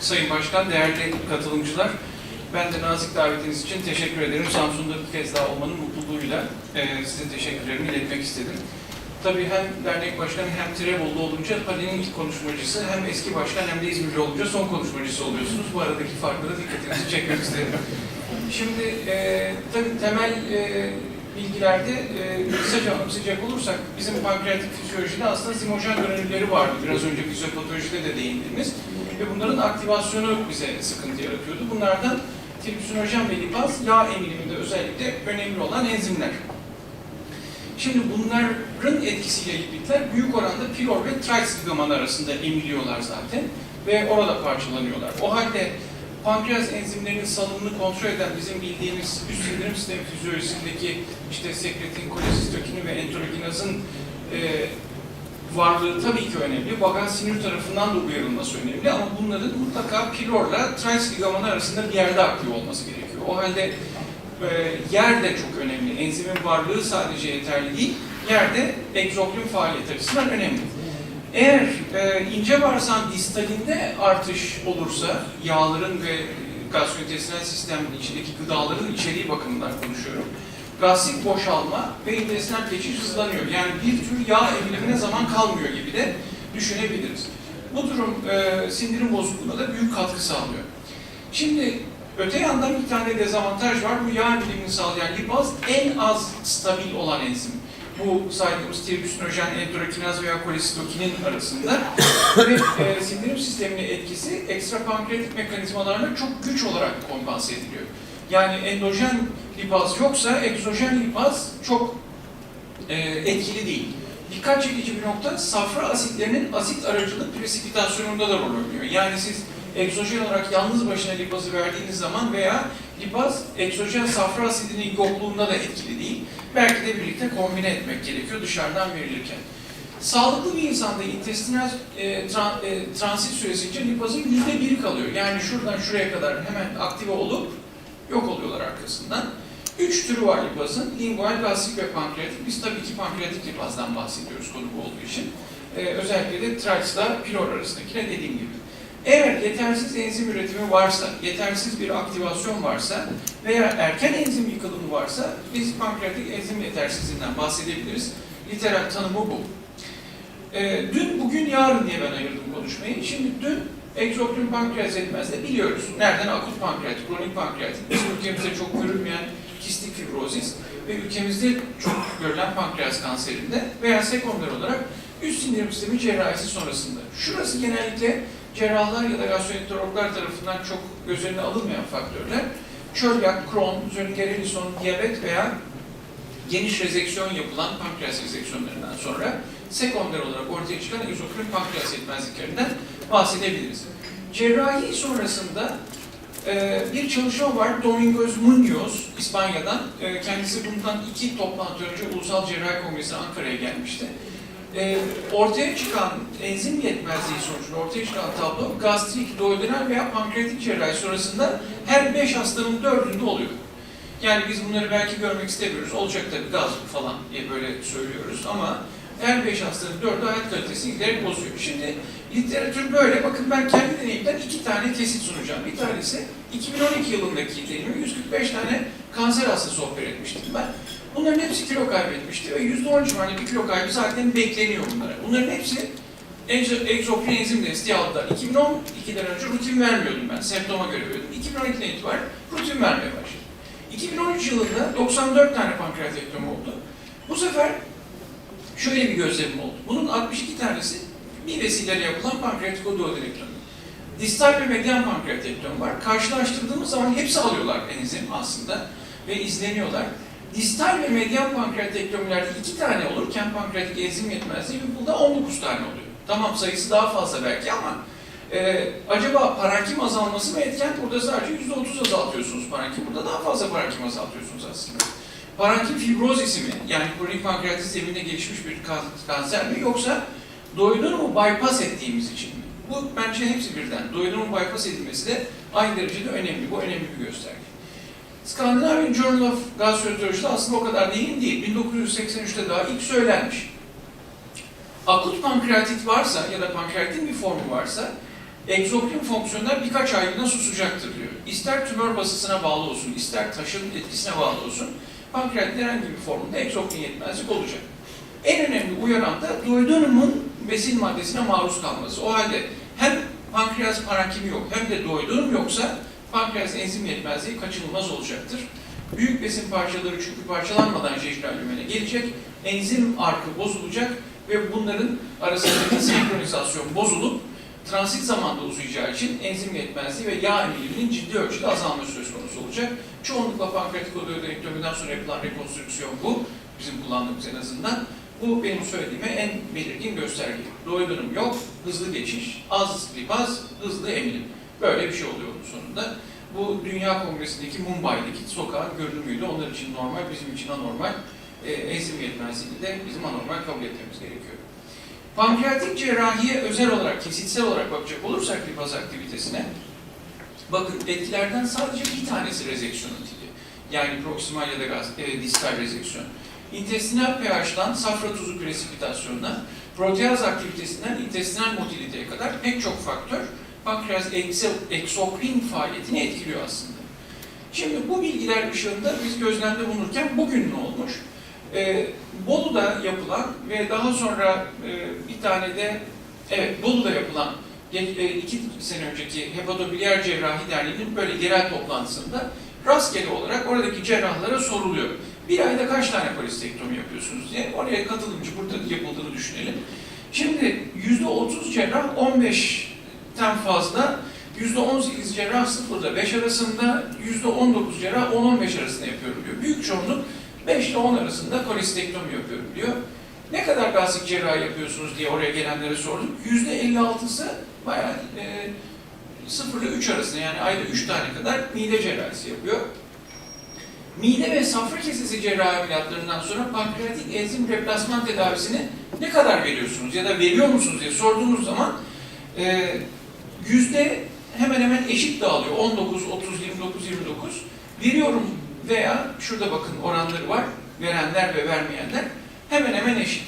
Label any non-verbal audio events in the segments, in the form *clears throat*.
Sayın Başkan, değerli katılımcılar, ben de nazik davetiniz için teşekkür ederim. Samsun'da bir kez daha olmanın mutluluğuyla e, size teşekkürlerimi iletmek istedim. Tabii hem dernek başkanı hem Tirebollu olunca Pali'nin ilk konuşmacısı, hem eski başkan hem de İzmirli olunca son konuşmacısı oluyorsunuz. Bu aradaki farklara dikkatinizi çekmek isterim. Şimdi e, tabii temel e, bilgilerde e, kısaca anımsayacak olursak bizim pankreatik fizyolojide aslında zimojen dönümleri vardı. Biraz önce fizyopatolojide de değindiğimiz. Ve bunların aktivasyonu bize sıkıntı yaratıyordu. Bunlardan tripsinojen ve lipaz yağ emiliminde özellikle önemli olan enzimler. Şimdi bunların etkisiyle lipidler büyük oranda pilor ve trans ligaman arasında emiliyorlar zaten ve orada parçalanıyorlar. O halde pankreas enzimlerinin salınımını kontrol eden bizim bildiğimiz üst sindirim sistemi fizyolojisindeki işte sekretin, kolesistokinin ve enterokinazın e, varlığı tabii ki önemli. Vagal sinir tarafından da uyarılması önemli ama bunların mutlaka pilorla trans ligamanı arasında bir yerde aktif olması gerekiyor. O halde e, yer de çok önemli. Enzimin varlığı sadece yeterli değil, yerde egzokrin faaliyet açısından önemli. Eğer e, ince bağırsağın distalinde artış olursa, yağların ve gastrointestinal sistemin içindeki gıdaların içeriği bakımından konuşuyorum. Gastrik boşalma ve intestinal geçiş hızlanıyor. Yani bir tür yağ emilimine zaman kalmıyor gibi de düşünebiliriz. Bu durum e, sindirim bozukluğuna da büyük katkı sağlıyor. Şimdi öte yandan bir tane dezavantaj var. Bu yağ emilimini sağlayan lipaz en az stabil olan enzim bu saydığımız tribüsinojen, enterokinaz veya kolesitokinin arasında ve e, sindirim sistemine etkisi ekstrapankreatik mekanizmalarla çok güç olarak kompanse ediliyor. Yani endojen lipaz yoksa egzojen lipaz çok e, etkili değil. Dikkat çekici bir nokta safra asitlerinin asit aracılık presipitasyonunda da rol oynuyor. Yani siz egzojen olarak yalnız başına lipazı verdiğiniz zaman veya lipaz egzojen safra asidinin yokluğunda da etkili değil. Belki de birlikte kombine etmek gerekiyor dışarıdan verilirken. Sağlıklı bir insanda intestinal e, tran, e, transit süresince lipazın yüzde biri kalıyor. Yani şuradan şuraya kadar hemen aktive olup yok oluyorlar arkasından. Üç türü var lipazın. Lingual, gastrik ve pankreatik. Biz tabii ki pankreatik lipazdan bahsediyoruz konu bu olduğu için. Ee, özellikle de traksla pilor arasındakine dediğim gibi. Eğer yetersiz enzim üretimi varsa, yetersiz bir aktivasyon varsa veya erken enzim yıkılımı varsa biz pankreatik enzim yetersizliğinden bahsedebiliriz. Literal tanımı bu. Ee, dün, bugün, yarın diye ben ayırdım konuşmayı. Şimdi dün egzokrin pankreas yetmez de biliyoruz. Nereden? Akut pankreatit, kronik pankreatit. Bizim ülkemizde çok görülmeyen kistik fibrozis ve ülkemizde çok görülen pankreas kanserinde veya sekonder olarak üst sindirim sistemi cerrahisi sonrasında. Şurası genellikle cerrahlar ya da gastroenterologlar tarafından çok göz önüne alınmayan faktörler. Çölyak, Crohn, Zöllner-Ellison, diyabet veya geniş rezeksiyon yapılan pankreas rezeksiyonlarından sonra sekonder olarak ortaya çıkan egzokrin pankreas yetmezliklerinden bahsedebiliriz. Cerrahi sonrasında e, bir çalışma var. Domingos Munoz İspanya'dan. E, kendisi bundan iki toplantı önce Ulusal Cerrahi Kongresi Ankara'ya gelmişti. E, ortaya çıkan enzim yetmezliği sonucunda ortaya çıkan tablo gastrik, duodenal veya pankreatik cerrahi sonrasında her beş hastanın dördünde oluyor. Yani biz bunları belki görmek istemiyoruz. Olacak tabii gaz falan diye böyle söylüyoruz ama her beş hastanın dördü hayat kalitesini giderek bozuyor. Şimdi literatür böyle. Bakın ben kendi deneyimden iki tane kesit sunacağım. Bir tanesi 2012 yılındaki deneyimi 145 tane kanser hastası oper etmiştim ben. Bunların hepsi kilo kaybetmişti ve %13 civarında bir kilo kaybı zaten bekleniyor bunlara. Bunların hepsi egzokrin enzim desteği aldılar. 2012'den önce rutin vermiyordum ben. Semptoma göre veriyordum. 2012'den itibaren rutin vermeye başladım. 2013 yılında 94 tane pankreatektomi oldu. Bu sefer şöyle bir gözlemim oldu. Bunun 62 tanesi bir vesileyle yapılan pankreatikoduodenektomi. Distal ve medyan pankreatektomi var. Karşılaştırdığımız zaman hepsi alıyorlar enzim aslında ve izleniyorlar. Distal ve medyan pankreatektomilerde iki tane olurken pankreatik enzim yetmezliği burada 19 tane oluyor. Tamam sayısı daha fazla belki ama e, acaba parenkim azalması mı etken? Burada sadece %30 azaltıyorsunuz parenkim. Burada daha fazla parenkim azaltıyorsunuz aslında. Parenkim fibrozisi mi? Yani kronik pankreatit zeminde gelişmiş bir kanser mi? Yoksa doydurumu bypass ettiğimiz için mi? Bu bence hepsi birden. Doydurumu bypass edilmesi de aynı derecede önemli. Bu önemli bir gösterge. Scandinavian Journal of Gastroenterology'de aslında o kadar değil değil. 1983'te daha ilk söylenmiş. Akut pankreatit varsa ya da pankreatitin bir formu varsa Egzokrin fonksiyonlar birkaç aylığına susacaktır diyor. İster tümör basısına bağlı olsun, ister taşın etkisine bağlı olsun, pankreatin herhangi bir formunda egzokrin yetmezlik olacak. En önemli uyaran da duodenumun besin maddesine maruz kalması. O halde hem pankreas parankimi yok hem de duodenum yoksa pankreas enzim yetmezliği kaçınılmaz olacaktır. Büyük besin parçaları çünkü parçalanmadan lümene gelecek, enzim arkı bozulacak ve bunların arasındaki *clears throat* senkronizasyon bozulup transit zamanda uzayacağı için enzim yetmezliği ve yağ emiliminin ciddi ölçüde azalması söz olacak. Çoğunlukla pankreatik ödemektomiden sonra yapılan rekonstrüksiyon bu. Bizim kullandığımız en azından. Bu benim söylediğime en belirgin gösterge. Duodenum yok, hızlı geçiş, az lipaz, hızlı emilim. Böyle bir şey oluyor sonunda. Bu Dünya Kongresi'ndeki Mumbai'deki sokağın görünümüydü. Onlar için normal, bizim için anormal. E, enzim yetmezliğini de bizim anormal kabul etmemiz gerekiyor. Pankreatik cerrahiye özel olarak, kesitsel olarak bakacak olursak lipaz aktivitesine, bakın etkilerden sadece bir tanesi rezeksiyon etki. Yani proksimal ya da gaz, e, distal rezeksiyon. İntestinal pH'dan safra tuzu presipitasyonuna, proteaz aktivitesinden intestinal motiliteye kadar pek çok faktör pankreas eksokrin faaliyetini etkiliyor aslında. Şimdi bu bilgiler ışığında biz gözlemde bulunurken bugün ne olmuş? Ee, Bolu'da yapılan ve daha sonra e, bir tane de evet Bolu'da yapılan iki sene önceki Hepatobiliyer Cerrahi Derneği'nin böyle yerel toplantısında rastgele olarak oradaki cerrahlara soruluyor. Bir ayda kaç tane kolistektomi yapıyorsunuz diye. Oraya katılımcı burada yapıldığını düşünelim. Şimdi yüzde otuz cerrah 15'ten fazla, yüzde 18 cerrah 0 ile 5 arasında, yüzde 19 cerrah 10-15 arasında yapıyorum diyor. Büyük çoğunluk 5 ile 10 arasında kolistektomi yapıyorum diyor. Ne kadar gastrik cerrahi yapıyorsunuz diye oraya gelenlere sorduk. Yüzde 56'sı bayağı e, 0 ile 3 arasında yani ayda 3 tane kadar mide cerrahisi yapıyor. Mide ve safra kesesi cerrahi ameliyatlarından sonra pankreatik enzim replasman tedavisini ne kadar veriyorsunuz ya da veriyor musunuz diye sorduğumuz zaman e, yüzde hemen hemen eşit dağılıyor. 19, 30, 29, 29. Veriyorum veya şurada bakın oranları var. Verenler ve vermeyenler hemen hemen eşit.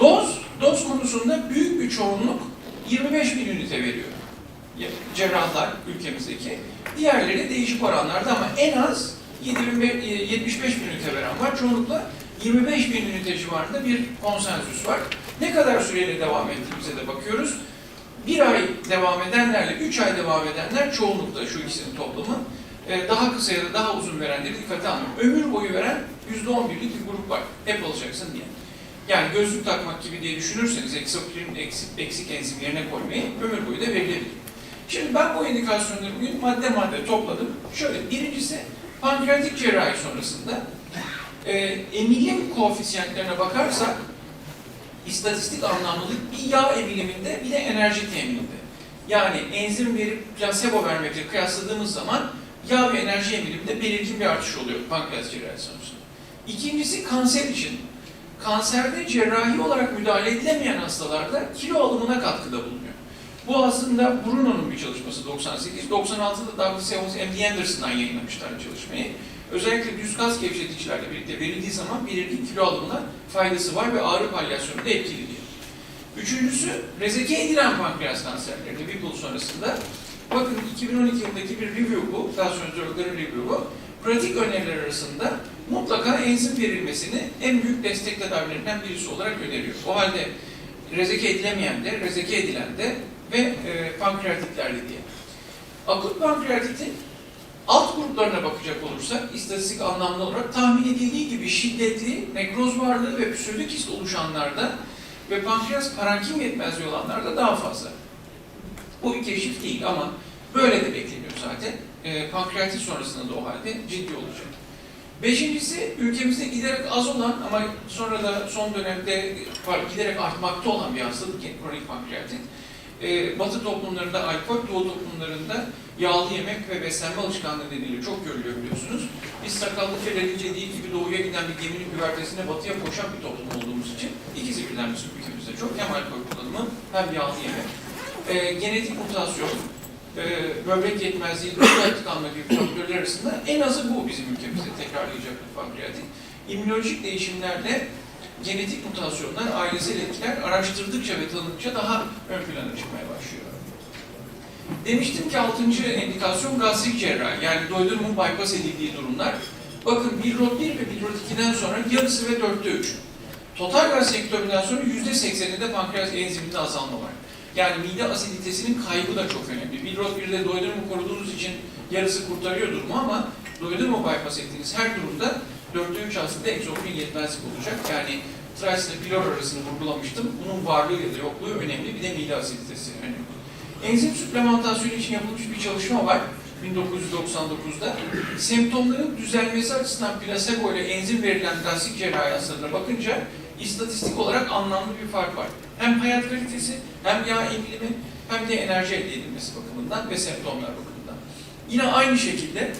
Doz, doz konusunda büyük bir çoğunluk 25 bin ünite veriyor. Cerrahlar ülkemizdeki. Diğerleri değişik oranlarda ama en az 75 bin ünite veren var. Çoğunlukla 25 bin ünite civarında bir konsensüs var. Ne kadar süreyle devam ettiğimize de bakıyoruz. Bir ay devam edenlerle üç ay devam edenler çoğunlukla şu ikisinin toplamı. Ee, Daha kısa ya da daha uzun verenleri dikkate almıyor. Ömür boyu veren %11'lik bir grup var. Hep alacaksın diye. Yani gözlük takmak gibi diye düşünürseniz eksokrinin eksik, eksik enzim yerine koymayı ömür boyu da verilebilir. Şimdi ben bu indikasyonları bugün madde madde topladım. Şöyle birincisi pankreatik cerrahi sonrasında e, emilim koefisiyentlerine bakarsak istatistik anlamlılık bir yağ emiliminde bir de enerji temininde. Yani enzim verip plasebo vermekle kıyasladığımız zaman yağ ve enerji emiliminde belirgin bir artış oluyor pankreas cerrahi sonucunda. İkincisi kanser için. Kanserde cerrahi olarak müdahale edilemeyen hastalarda kilo alımına katkıda bulunuyor. Bu aslında Bruno'nun bir çalışması 98. 96'da Douglas Evans M.D. Anderson'dan yayınlamışlar çalışmayı. Özellikle düz kas gevşeticilerle birlikte verildiği zaman belirgin kilo alımına faydası var ve ağrı palyasyonu da etkili diyor. Üçüncüsü, rezeke edilen pankreas kanserlerinde Whipple sonrasında bakın 2012 yılındaki bir review bu, gastroenterologların review bu. Pratik öneriler arasında mutlaka enzim verilmesini en büyük destek tedavilerinden birisi olarak öneriyor. O halde rezeke edilemeyen de, rezeke edilen de ve e, pankreatiklerde diye. Akut pankreatitin alt gruplarına bakacak olursak istatistik anlamlı olarak tahmin edildiği gibi şiddetli nekroz varlığı ve psödokist oluşanlarda ve pankreas parenkim yetmezliği olanlarda daha fazla. Bu bir keşif değil ama böyle de bekleniyor zaten. E, pankreatit sonrasında da o halde ciddi olacak. Beşincisi ülkemizde giderek az olan ama sonra da son dönemde giderek artmakta olan bir hastalık kronik pankreatit. Ee, batı toplumlarında, alkol doğu toplumlarında yağlı yemek ve beslenme alışkanlığı nedeniyle çok görülüyor biliyorsunuz. Biz sakallı Ferelice değil gibi doğuya giden bir geminin güvertesine batıya koşan bir toplum olduğumuz için ikisi birden bizim ülkemizde çok. Hem alkol kullanımı hem yağlı yemek. Ee, genetik mutasyon, e, böbrek yetmezliği, kalp tıkanma gibi faktörler arasında en azı bu bizim ülkemizde tekrarlayacak bir pankreatit. İmmünolojik değişimlerle genetik mutasyonlar, ailesel etkiler araştırdıkça ve tanıdıkça daha ön plana çıkmaya başlıyor. Demiştim ki 6. endikasyon gastrik cerrahi yani doydurumun bypass edildiği durumlar. Bakın bir rot 1 ve bir rot 2'den sonra yarısı ve dörtte 3. Total gastrektomiden sonra %80'inde pankreas enziminde azalma var. Yani mide asiditesinin kaybı da çok önemli. Bir rot 1'de doydurumu koruduğunuz için yarısı kurtarıyor durumu ama doydurumu bypass ettiğiniz her durumda dörtte 3 aslında egzofren yetmezlik olacak. Yani Trice'le pilor arasını vurgulamıştım. Bunun varlığı ya da yokluğu önemli. Bir de mide asiditesi önemli. Enzim süplementasyonu için yapılmış bir çalışma var 1999'da. Semptomların düzelmesi açısından plasebo ile enzim verilen plastik cerrahi hastalarına bakınca istatistik olarak anlamlı bir fark var. Hem hayat kalitesi, hem yağ emilimi, hem de enerji elde edilmesi bakımından ve semptomlar bakımından. Yine aynı şekilde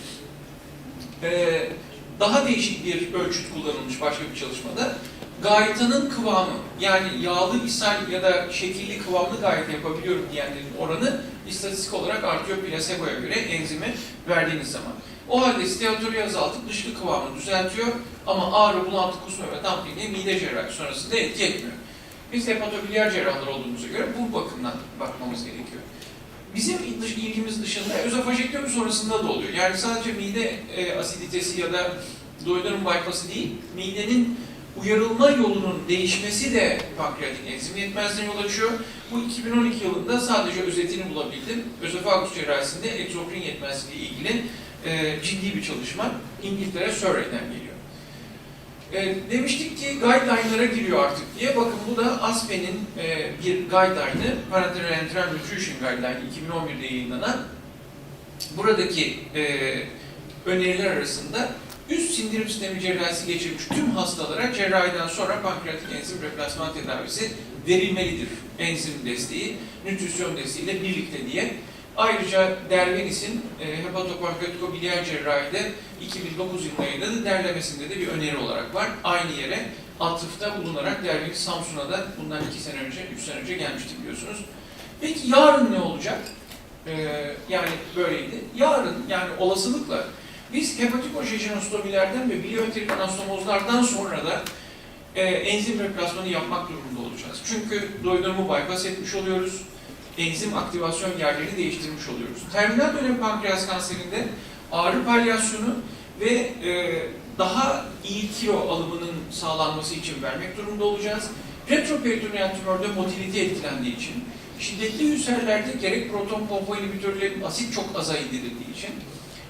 eee, daha değişik bir ölçüt kullanılmış başka bir çalışmada. Gaytanın kıvamı, yani yağlı ishal ya da şekilli kıvamlı gayet yapabiliyorum diyenlerin oranı istatistik olarak artıyor plaseboya göre enzimi verdiğiniz zaman. O halde steatoryu azaltıp dışkı kıvamını düzeltiyor ama ağrı, bulantı, kusma ve dampingi mide cerrahi sonrasında etki etmiyor. Biz hepatobiliyer cerrahlar olduğumuza göre bu bakımdan bakmamız gerekiyor. Bizim ilgimiz dışında özofajektörü sonrasında da oluyor. Yani sadece mide e, asiditesi ya da doydurum bypass'ı değil, midenin uyarılma yolunun değişmesi de pankreatik enzim yetmezliğine yol açıyor. Bu 2012 yılında sadece özetini bulabildim. Özofagus cerrahisinde egzokrin yetmezliği ile ilgili e, ciddi bir çalışma İngiltere Surrey'den geliyor. E, demiştik ki guideline'lara giriyor artık diye. Bakın bu da ASPE'nin e, bir guideline'ı, Parenteral Nutrition Guideline 2011'de yayınlanan. Buradaki e, öneriler arasında üst sindirim sistemi cerrahisi geçirmiş tüm hastalara cerrahiden sonra pankreatik enzim replasman tedavisi verilmelidir. Enzim desteği, nütrisyon desteğiyle birlikte diye. Ayrıca Dervenis'in e, hepatopankreatikobiliyer cerrahide 2009 yılında derlemesinde de bir öneri olarak var. Aynı yere atıfta bulunarak Dervenis Samsun'a da bundan 2 sene önce, 3 sene önce gelmişti biliyorsunuz. Peki yarın ne olacak? Ee, yani böyleydi. Yarın yani olasılıkla biz hepatik ojejinostomillerden ve biliyoenterik anastomozlardan sonra da e, enzim replasmanı yapmak durumunda olacağız. Çünkü doydurumu bypass etmiş oluyoruz. Enzim aktivasyon yerlerini değiştirmiş oluyoruz. Terminal dönem pankreas kanserinde ağrı palyasyonu ve e, daha iyi kilo alımının sağlanması için vermek durumunda olacağız. Retroperitoneal tümörde motilite etkilendiği için, şiddetli ülserlerde gerek proton pompa inhibitörlerin asit çok aza indirildiği için,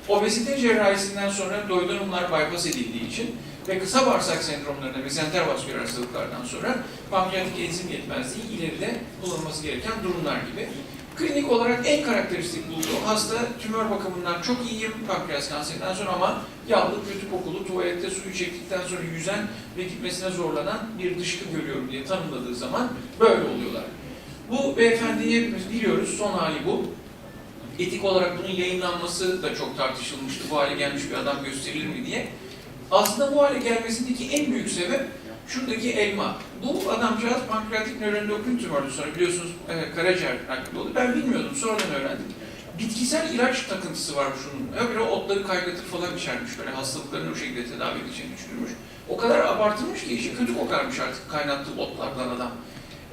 obezite cerrahisinden sonra doydurumlar bypass edildiği için ve kısa bağırsak sendromlarında ve senter vasküler hastalıklardan sonra pankreatik enzim yetmezliği ileride kullanılması gereken durumlar gibi. Klinik olarak en karakteristik bulduğu hasta tümör bakımından çok iyiyim pankreas kanserinden sonra ama yağlı, kötü kokulu, tuvalette suyu çektikten sonra yüzen ve gitmesine zorlanan bir dışkı görüyorum diye tanımladığı zaman böyle oluyorlar. Bu beyefendiyi hepimiz biliyoruz, son hali bu. Etik olarak bunun yayınlanması da çok tartışılmıştı. Bu hale gelmiş bir adam gösterilir mi diye. Aslında bu hale gelmesindeki en büyük sebep şuradaki elma. Bu adamcağız pankreatik nöroendokrin tümörü sonra biliyorsunuz e, karaciğer nakli oldu. Ben bilmiyordum, sonradan öğrendim. Bitkisel ilaç takıntısı var şunun. Öbürü otları kaygatır falan içermiş böyle hastalıklarını o şekilde tedavi edeceğini düşünmüş. O kadar abartılmış ki işi kötü kokarmış artık kaynattığı otlardan adam.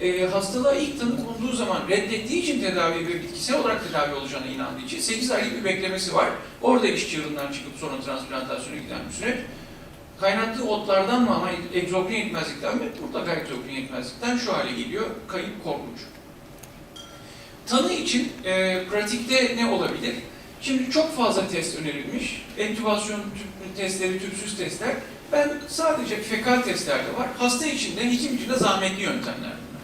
E, hastalığa ilk tanı konduğu zaman reddettiği için tedavi ve bitkisel olarak tedavi olacağına inandığı için 8 aylık bir beklemesi var. Orada iş çığırından çıkıp sonra transplantasyona giden bir süreç. Kaynattığı otlardan mı ama egzokrin yetmezlikten mi? Mutlaka egzokrin yetmezlikten şu hale geliyor. Kayıp korkunç. Tanı için e, pratikte ne olabilir? Şimdi çok fazla test önerilmiş. Entübasyon testleri, tüpsüz testler. Ben sadece fekal testlerde var. Hasta için de, hekim için de zahmetli yöntemler bunlar.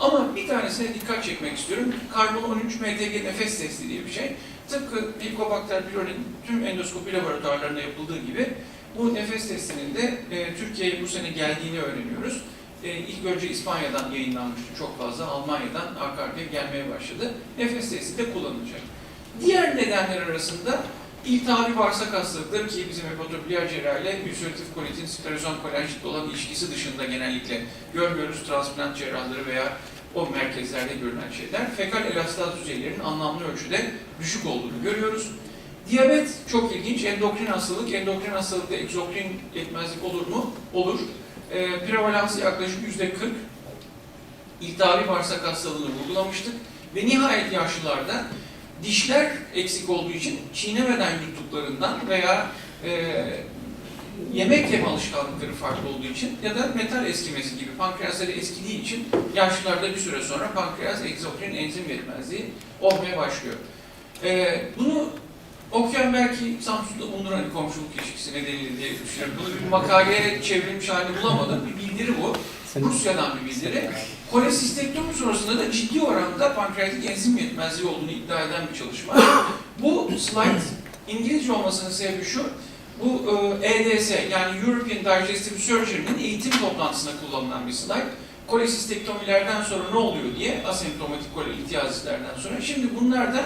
Ama bir tanesine dikkat çekmek istiyorum. Karbon 13 MTG nefes testi diye bir şey. Tıpkı Helicobacter pylori'nin tüm endoskopi laboratuvarlarında yapıldığı gibi bu nefes testinin de e, Türkiye'ye bu sene geldiğini öğreniyoruz. E, ilk önce İspanya'dan yayınlanmıştı çok fazla, Almanya'dan arka arkaya gelmeye başladı. Nefes testi de kullanılacak. Diğer nedenler arasında iltihabi bağırsak hastalıkları ki bizim hepatobiliyer cerrahiyle ülseratif kolitin sklerozon kolenjitle olan ilişkisi dışında genellikle görmüyoruz transplant cerrahları veya o merkezlerde görülen şeyler. Fekal elastaz düzeylerinin anlamlı ölçüde düşük olduğunu görüyoruz. Diyabet çok ilginç. Endokrin hastalık. Endokrin hastalıkta egzokrin yetmezlik olur mu? Olur. E, prevalansı yaklaşık yüzde 40. İltihabi bağırsak hastalığını vurgulamıştık. Ve nihayet yaşlılarda dişler eksik olduğu için çiğnemeden yuttuklarından veya e, yemek yeme alışkanlıkları farklı olduğu için ya da metal eskimesi gibi pankreasları eskidiği için yaşlılarda bir süre sonra pankreas egzokrin enzim yetmezliği olmaya başlıyor. E, bunu okuyan belki Samsun'da bulunur hani komşuluk ilişkisi nedeniyle diye düşünüyorum. Bunu bir makaleye çevrilmiş halini bulamadım. Bir bildiri bu. Rusya'dan bir bildiri. Kolesistektomi sonrasında da ciddi oranda pankreatik enzim yetmezliği olduğunu iddia eden bir çalışma. Bu slide İngilizce olmasının sebebi şu. Bu e, EDS yani European Digestive Surgery'nin eğitim toplantısında kullanılan bir slide. Kolesistektomilerden sonra ne oluyor diye asemptomatik kole ihtiyazlardan sonra. Şimdi bunlardan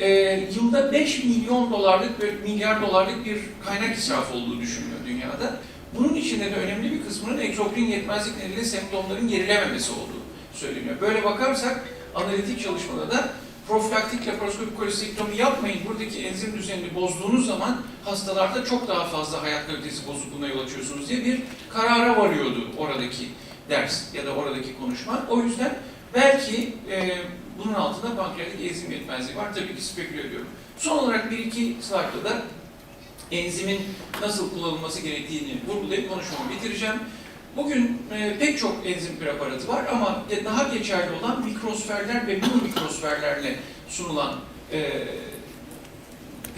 e, yılda 5 milyon dolarlık, bir, milyar dolarlık bir kaynak israfı olduğu düşünülüyor dünyada. Bunun içinde de önemli bir kısmının egzokrin yetmezlik nedeniyle semptomların gerilememesi olduğu söyleniyor. Böyle bakarsak analitik çalışmada da profilaktik laparoskopik kolestektomi yapmayın. Buradaki enzim düzenini bozduğunuz zaman hastalarda çok daha fazla hayat kalitesi bozukluğuna yol açıyorsunuz diye bir karara varıyordu oradaki ders ya da oradaki konuşma. O yüzden belki e, bunun altında pankreatik enzim yetmezliği var. Tabii ki speküle ediyorum. Son olarak bir iki slaytta da enzimin nasıl kullanılması gerektiğini vurgulayıp konuşmamı bitireceğim. Bugün e, pek çok enzim preparatı var ama daha geçerli olan mikrosferler ve mikrosferlerle sunulan e,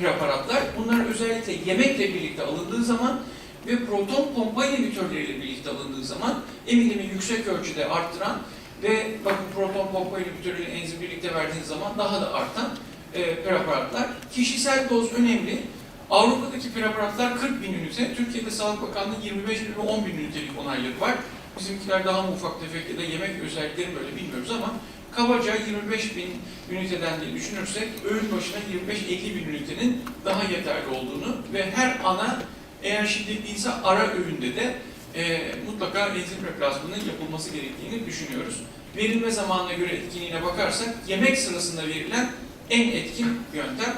preparatlar. Bunlar özellikle yemekle birlikte alındığı zaman ve proton pompa inhibitörleriyle birlikte alındığı zaman emilimi yüksek ölçüde arttıran ve bakın proton pompa inhibitörüyle enzim birlikte verdiğiniz zaman daha da artan e, preparatlar. Kişisel doz önemli. Avrupa'daki preparatlar 40 bin ünite, Türkiye'de Sağlık Bakanlığı 25 bin ve 10 bin ünitelik onayları var. Bizimkiler daha mı ufak tefek ya da yemek özelliklerini böyle bilmiyoruz ama kabaca 25 bin üniteden diye düşünürsek öğün başına 25-50 bin ünitenin daha yeterli olduğunu ve her ana eğer şiddetliyse ara öğünde de e, mutlaka enzim replazmanının yapılması gerektiğini düşünüyoruz. Verilme zamanına göre etkinliğine bakarsak yemek sırasında verilen en etkin yöntem.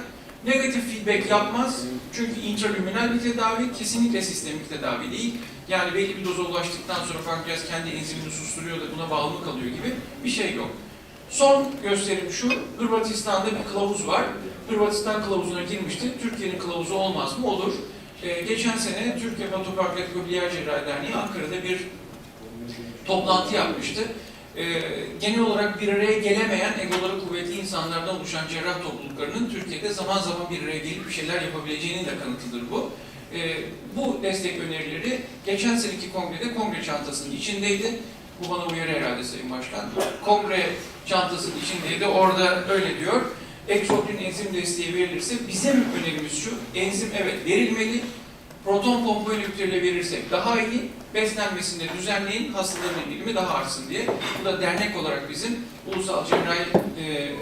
Negatif feedback yapmaz çünkü intralüminal bir tedavi kesinlikle sistemik tedavi değil. Yani belli bir doza ulaştıktan sonra pankreas kendi enzimini susturuyor da buna bağımlı kalıyor gibi bir şey yok. Son gösterim şu, Hırvatistan'da bir kılavuz var. Hırvatistan kılavuzuna girmişti. Türkiye'nin kılavuzu olmaz mı? Olur. Ee, geçen sene Türkiye Batopankreatik Biliyer Cerrahi Derneği Ankara'da bir toplantı yapmıştı. Ee, genel olarak bir araya gelemeyen egoları kuvvetli insanlardan oluşan cerrah topluluklarının Türkiye'de zaman zaman bir araya gelip bir şeyler yapabileceğinin de kanıtıdır bu. Ee, bu destek önerileri geçen seneki kongrede kongre çantasının içindeydi. Bu bana uyarı herhalde Sayın Başkan. Kongre çantasının içindeydi. Orada öyle diyor. Eksoklin enzim desteği verilirse bizim önerimiz şu. Enzim evet verilmeli. Proton pompa inhibitörüyle verirsek daha iyi. Beslenmesini de düzenleyin. Hastaların bilimi daha artsın diye. Bu da dernek olarak bizim Ulusal Cerrahi'nin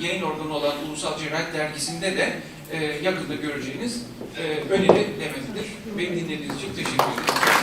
yayın organı olan Ulusal Cerrahi Dergisi'nde de e, yakında göreceğiniz e, öneri demetidir. Beni dinlediğiniz için teşekkür ederim.